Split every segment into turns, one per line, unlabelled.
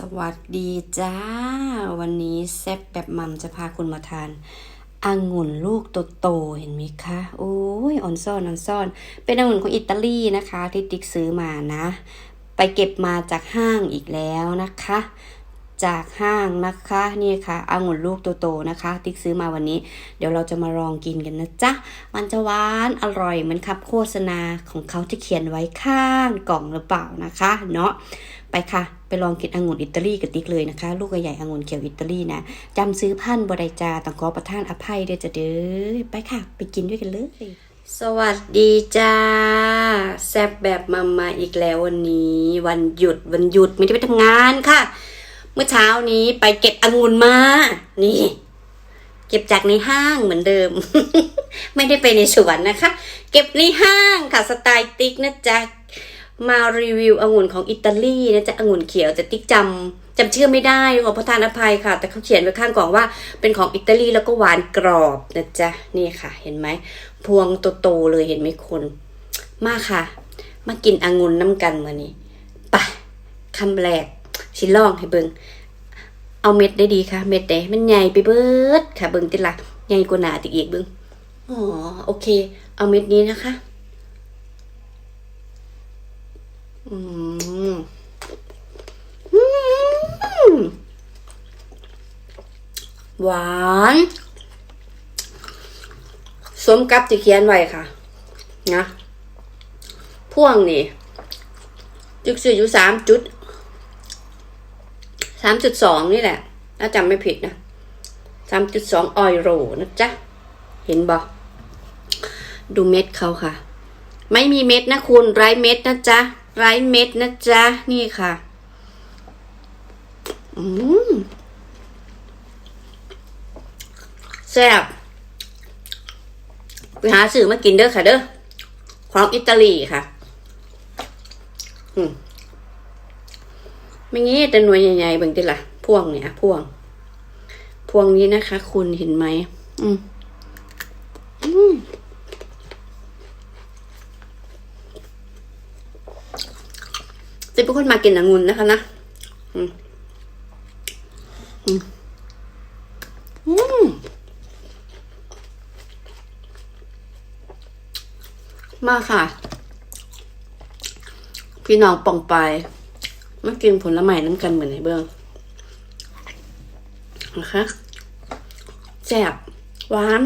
สวัสดีจ้า วันนี้แซ่บแบบมัมจะพาคุณมาทานองุ่นลูกโตๆเห็นไหมคะ โอ้ยออนซ่อนออนซ่อน เป็นองุ่นของอิตาลีนะคะ ที่ติ๊กซื้อมานะ ไปเก็บมาจากห้างอีกแล้วนะคะ จากห้างนะคะนี่ค่ะองุ่นลูกโตๆนะคะ ติ๊กซื้อมาวันนี้ เดี๋ยวเราจะมาลองกินกันนะจ๊ะ มันจะหวานอร่อยเหมือนคำโฆษณาของเขาที่เขียนไว้ข้างกล่องหรือเปล่านะคะ เนาะไปค่ะ ไปลองกินองุ่นอิตาลีกับติ๊กเลยนะคะ ลูกใหญ่องุ่นเขียวอิตาลีนะจำซื้อพันบริจาต้องขอประทานอภัยด้วยจะเด้อไปค่ะ ไปกินด้วยกันเลยสวัสดีจ้า แซบแบบมามาอีกแล้ววันนี้ วันหยุดวันหยุดไม่ได้ไปทำงานค่ะ เมื่อเช้านี้ไปเก็บองุ่นมา นี่ เก็บจากในห้างเหมือนเดิม ไม่ได้ไปในสวนนะคะ เก็บในห้างค่ะสไตล์ติ๊กนะจ๊ะมารีวิวองุ่นของอิตาลีนะจ๊ะองุ่นเขียวแต่ติ๊กจำจำชื่อไม่ได้ขอประทานอภัยค่ะ แต่เขาเขียนไว้ข้างกล่องว่า เป็นของอิตาลีแล้วก็หวานกรอบนะจ๊ะนี่ค่ะ เห็นไหมพวงโตๆเลยเห็นไหมคุณมาค่ะ มากินองุ่นน้ำกันมานี่ไปคำแรก ชิลองให้เบิงเอาเม็ดได้ดีค่ะ เม็ดเด้มันใหญ่ไปเบิดค่ะ เบิงติละใหญ่กว่าหนาติอีกเบิงอ๋อโอเค เอาเม็ดนี้นะคะ อืมหวานสมกับที่เขียนไว้ค่ะ นะ พ่วงนี่จุกสื่อยู่สามจุด สามจุดสองนี่แหละ ถ้าจำไม่ผิดนะสามจุดสองออยโรนะจ๊ะ เห็นบอกดูเม็ดเขาค่ะ ไม่มีเม็ดนะคุณไร้เม็ดนะจ๊ะไร้เม็ดนะจ๊ะ นี่ค่ะ อืมแซ่บไปหาสื่อมากินเด้อค่ะเด้อของอิตาลีค่ะ อืม ไม่งี้แต่หน่วยใหญ่ๆบิ่งติล่ะพวงเนี่ยพวงพวงนี้นะคะ คุณเห็นไหมอืมอืมจะเป็นคนมากินองุ่นนะคะนะอืมอืมอืมมาค่ะ พี่น้องป่องไป มากินผลไม้น้ำกันเหมือนในเบื้องนะคะแซ่บหวาน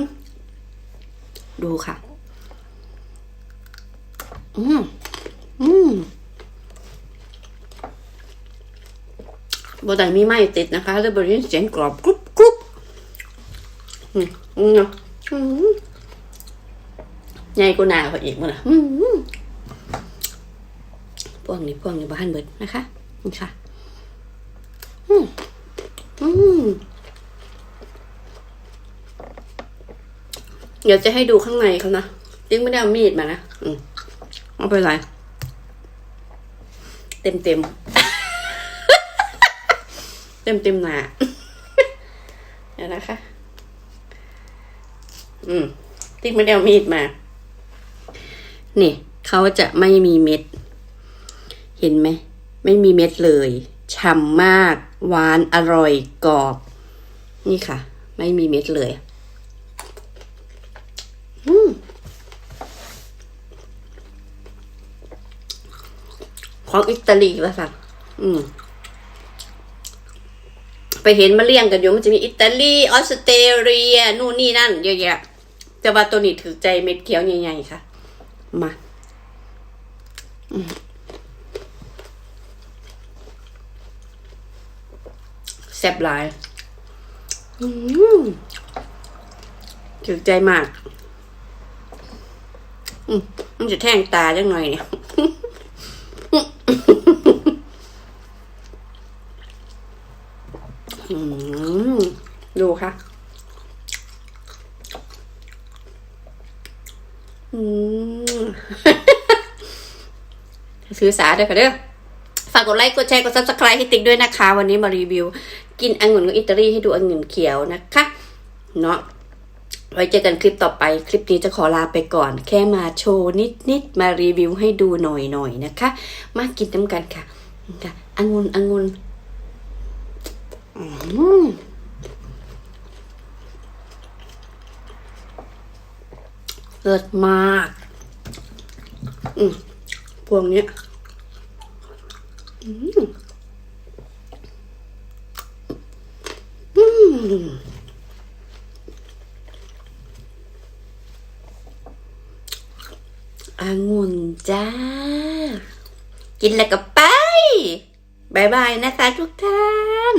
ดูค่ะ อืมอืมบไดมีไม้ติดนะคะแล้วบริเวณเสียงกรอบกรุบกรุบอืมอืมเนาะอืมใหญ่กว่าหนาเขาอีกมั้งล่ะพวกนี้พวกนี้บ้านเบิดนะคะ นี่ค่ะ อืมอืมเดี๋ยวจะให้ดูข้างในเขานะยังไม่ได้เอามีดมานะอืมเอาไปไรเต็มเต็มเต็มเต็มหนาเดี๋ยวนะคะ อืมติ๊กไม่ได้เอามีดมา นี่เขาจะไม่มีเม็ด เห็นไหม ไม่มีเม็ดเลยฉ่ำมาก หวานอร่อยกรอบ นี่ค่ะ ไม่มีเม็ดเลยอืมของอิตาลีแล้วค่ะอืม ไปเห็นมาเรียงกันอยู่มันจะมีอิตาลีออสเตรเลีย นู่นนี่นั่นเยอะแยะแต่ว่าตัวนี้ถือใจเม็ดเขียวใหญ่ๆค่ะ มา อืม แซ่บหลายอืมถือใจมากอืมมันจะแทงตาจังหน่อยเนี่ยอืมดูค่ะอืมซื้อสาด้วยค่ะเด้อฝากกดไลค์ กดแชร์ กด subscribe ให้ติ๊กด้วยนะคะ วันนี้มารีวิว กินองุ่นของอิตาลีให้ดูองุ่นเขียวนะคะ เนาะไว้เจอกันคลิปต่อไป คลิปนี้จะขอลาไปก่อน แค่มาโชว์นิดๆมารีวิวให้ดูหน่อยๆนะคะ มากินน้ำกันค่ะค่ะองุ่นองุ่นอืมเลิศมาก อืมพวงเนี้ย อืมอืมองุ่นจ้า กินแล้วก็ไปบายบายนะคะทุกท่าน